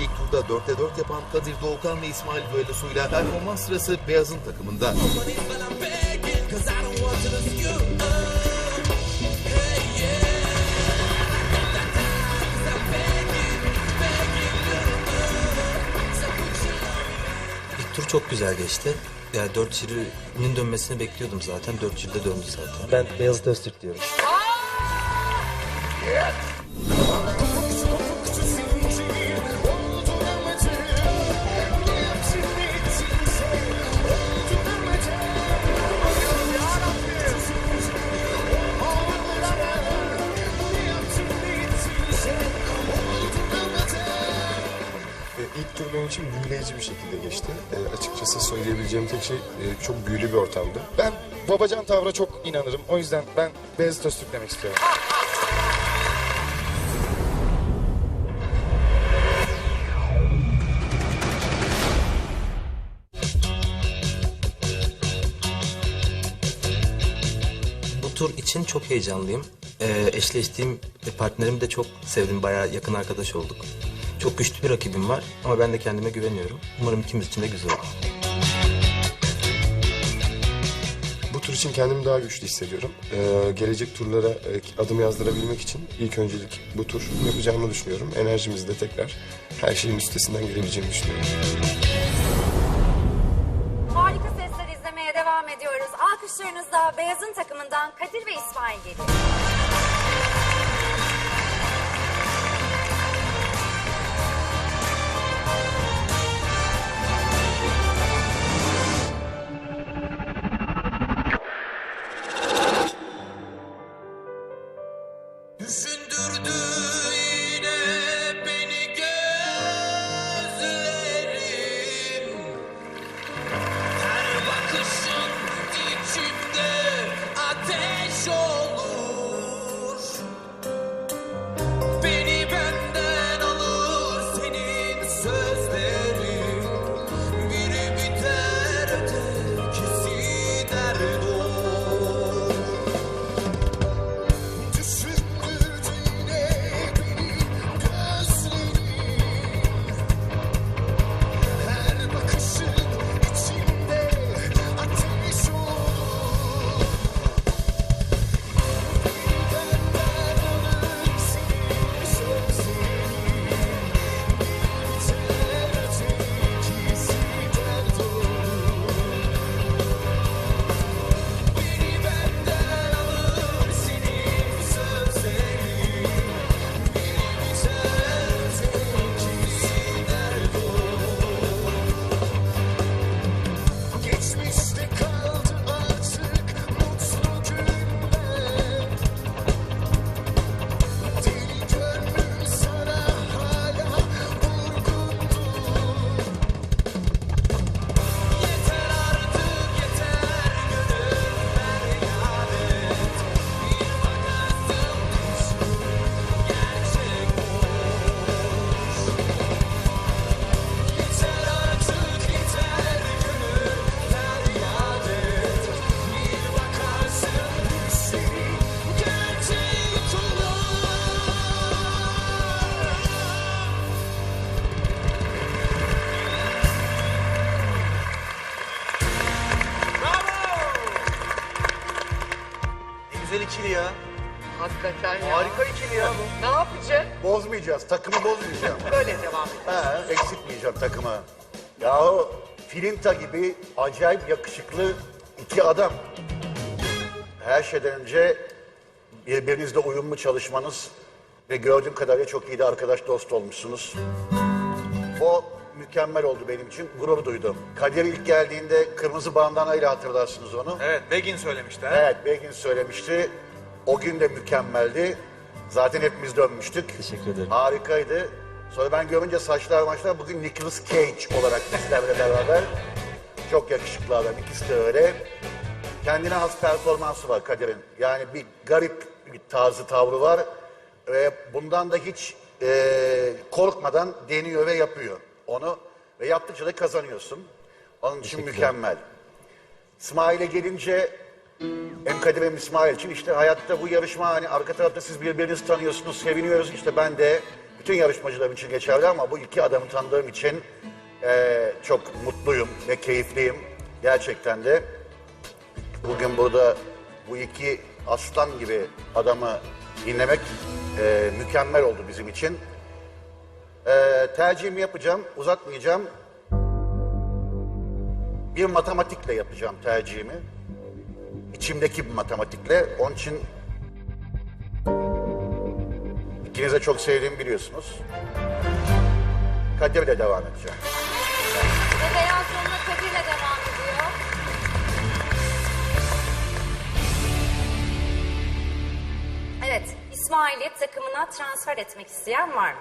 İlk turda 4'te 4 yapan Kadir Doğukan ve İsmail düellosuyla performans sırası Beyaz'ın takımında. İlk tur çok güzel geçti. Yani 4 jürinin dönmesini bekliyordum zaten. 4 jüri de döndü zaten. Ben Beyazıt Öztürk diyorum. E, benim için büyüleyici bir şekilde geçti. E, açıkçası söyleyebileceğim tek şey e, çok büyülü bir ortamdı. Ben babacan tavra çok inanırım. O yüzden ben Beyazıt Öztürk demek istiyorum. Bu tur için çok heyecanlıyım. Ee, eşleştiğim partnerimi de çok sevdim. Bayağı yakın arkadaş olduk. Çok güçlü bir rakibim var ama ben de kendime güveniyorum. Umarım ikimiz için de güzel olur. Bu tur için kendimi daha güçlü hissediyorum. E, gelecek turlara e, adım yazdırabilmek için ilk öncelik bu tur yapacağımı düşünüyorum. Enerjimizi de tekrar her şeyin üstesinden gelebileceğimi düşünüyorum. Harika sesler izlemeye devam ediyoruz. Alkışlarınızla Beyaz'ın takımından Kadir ve İsmail geliyor. do do. Güzel ikili ya. Hakikaten ya. Harika ikili ya. Ne yapacaksın? Bozmayacağız. Takımı bozmayacağım. Böyle devam et. ha, eksiltmeyeceğim takımı. Yahu Filinta gibi acayip yakışıklı iki adam. Her şeyden önce birbirinizle uyumlu çalışmanız ve gördüğüm kadarıyla çok iyi de arkadaş dost olmuşsunuz. O mükemmel oldu benim için. Gurur duydum. Kadir ilk geldiğinde kırmızı bandana ile hatırlarsınız onu. Evet, Begin söylemişti. ha? Evet, Begin söylemişti. O gün de mükemmeldi. Zaten hepimiz dönmüştük. Teşekkür ederim. Harikaydı. Sonra ben görünce saçlar maçlar bugün Nicolas Cage olarak bizlerle beraber. Çok yakışıklı adam, ikisi de öyle. Kendine has performansı var Kadir'in. Yani bir garip bir tarzı, tavrı var. Ve bundan da hiç e, korkmadan deniyor ve yapıyor onu. Ve yaptıkça da kazanıyorsun. Onun için mükemmel. İsmail'e gelince hem Kadir hem İsmail için işte hayatta bu yarışma hani arka tarafta siz birbirinizi tanıyorsunuz, seviniyoruz. İşte ben de bütün yarışmacılarım için geçerli ama bu iki adamı tanıdığım için eee, çok mutluyum ve keyifliyim. Gerçekten de bugün burada bu iki aslan gibi adamı dinlemek eee, mükemmel oldu bizim için. Eee tercihimi yapacağım, uzatmayacağım. Bir matematikle yapacağım tercihimi. İçimdeki bir matematikle. Onun için ikinize çok sevdiğimi biliyorsunuz. Kadir'le devam edeceğim. Ve beyaz yoluna Kadir'le devam ediyor. Evet, İsmail'i takımına transfer etmek isteyen var mı?